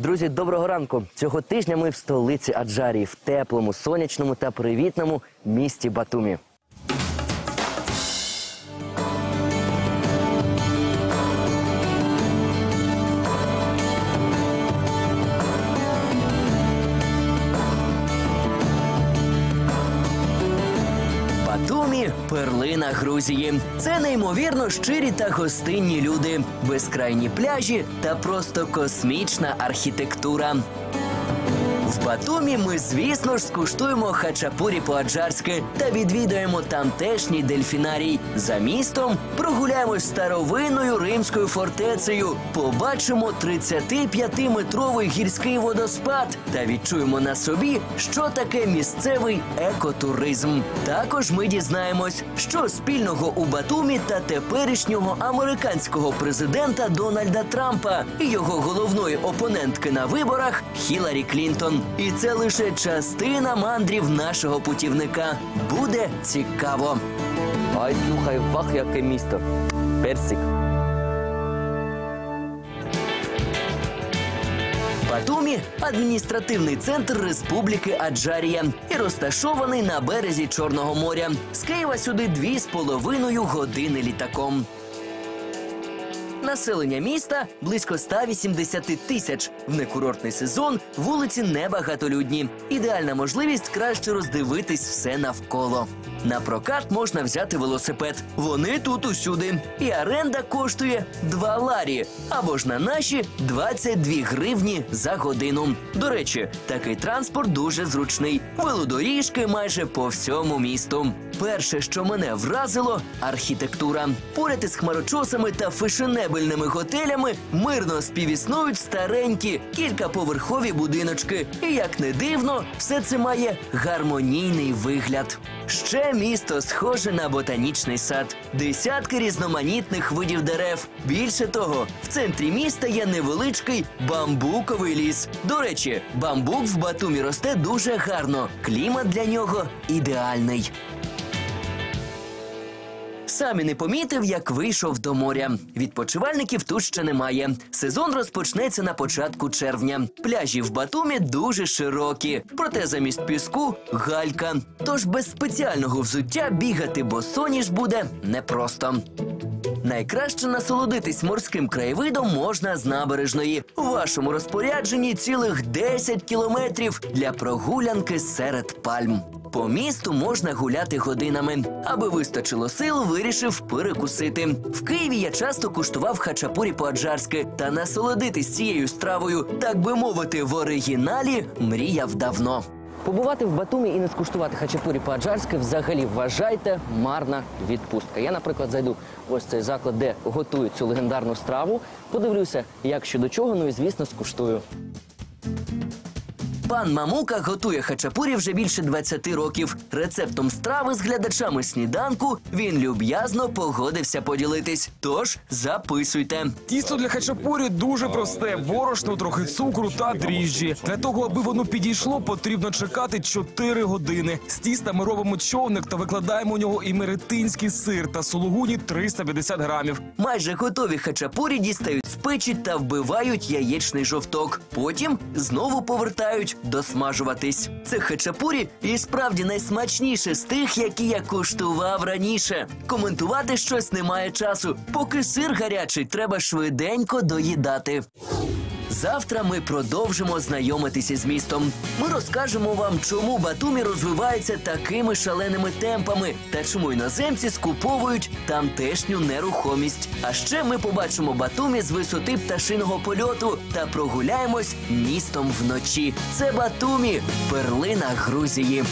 Друзі, доброго ранку. Цього тижня ми в столиці Аджарії, в теплому, сонячному та привітному місті Батумі. Батумі перлина Грузії. Це неймовірно щирі та гостинні люди, безкрайні пляжі та просто космічна архітектура. В Батумі ми, звісно ж, скуштуємо хачапурі по-аджарськи та відвідаємо тамтешній дельфінарій. За містом прогуляємось старовинною римською фортецею, побачимо 35-метровий гірський водоспад та відчуємо на собі, що таке місцевий екотуризм. Також ми дізнаємось, що спільного у Батумі та теперішнього американського президента Дональда Трампа і його головної опонентки на виборах Хіларі Клінтон. І це лише частина мандрів нашого путівника. Буде цікаво. Ай, слухай, вах, яке місто. Персик. Батумі адміністративний центр Республіки Аджарія і розташований на березі Чорного моря. З Києва сюди дві з половиною години літаком. Населення міста близько 180 тисяч. В некурортний сезон вулиці небагатолюдні. Ідеальна можливість краще роздивитись все навколо. На прокат можна взяти велосипед. Вони тут усюди. І оренда коштує 2 ларі. Або ж на наші 22 гривні за годину. До речі, такий транспорт дуже зручний. Велодоріжки майже по всьому місту. Перше, що мене вразило, архітектура. Поряд із хмарочосами та фешенебельними готелями мирно співіснують старенькі кількаповерхові будиночки. І як не дивно, все це має гармонійний вигляд. Ще місто схоже на ботанічний сад, десятки різноманітних видів дерев. Більше того, в центрі міста є невеличкий бамбуковий ліс. До речі, бамбук в Батумі росте дуже гарно. Клімат для нього ідеальний. Самі не помітив, як вийшов до моря. Відпочивальників тут ще немає. Сезон розпочнеться на початку червня. Пляжі в Батумі дуже широкі, проте замість піску галька. Тож без спеціального взуття бігати босоніж буде непросто. Найкраще насолодитись морським краєвидом можна з набережної. У вашому розпорядженні цілих 10 кілометрів для прогулянки серед пальм. По місту можна гуляти годинами. Аби вистачило сил, вирішив перекусити. В Києві я часто куштував хачапурі по-аджарськи та насолодитись цією стравою, так би мовити, в оригіналі мріяв давно. Побувати в Батумі і не скуштувати хачапурі по-аджарськи взагалі вважайте марна відпустка. Я, наприклад, зайду ось цей заклад, де готують цю легендарну страву. Подивлюся, як що до чого, ну і звісно, скуштую. Пан Мамука готує хачапурі вже більше 20 років. Рецептом страви з глядачами сніданку він люб'язно погодився поділитись. Тож записуйте. Тісто для хачапурі дуже просте: борошно, трохи цукру та дріжджі. Для того, аби воно підійшло, потрібно чекати 4 години. З тіста ми робимо човник та викладаємо у нього імеретинський сир та сулугуні 350 грамів. Майже готові хачапурі дістають з печі та вбивають яєчний жовток. Потім знову повертають досмажуватись. Це хачапурі і справді найсмачніше з тих, які я куштував раніше. Коментувати щось немає часу. Поки сир гарячий, треба швиденько доїдати. Завтра ми продовжимо знайомитися з містом. Ми розкажемо вам, чому Батумі розвивається такими шаленими темпами та чому іноземці скуповують тамтешню нерухомість. А ще ми побачимо Батумі з висоти пташиного польоту та прогуляємось містом вночі. Це Батумі, перлина Грузії.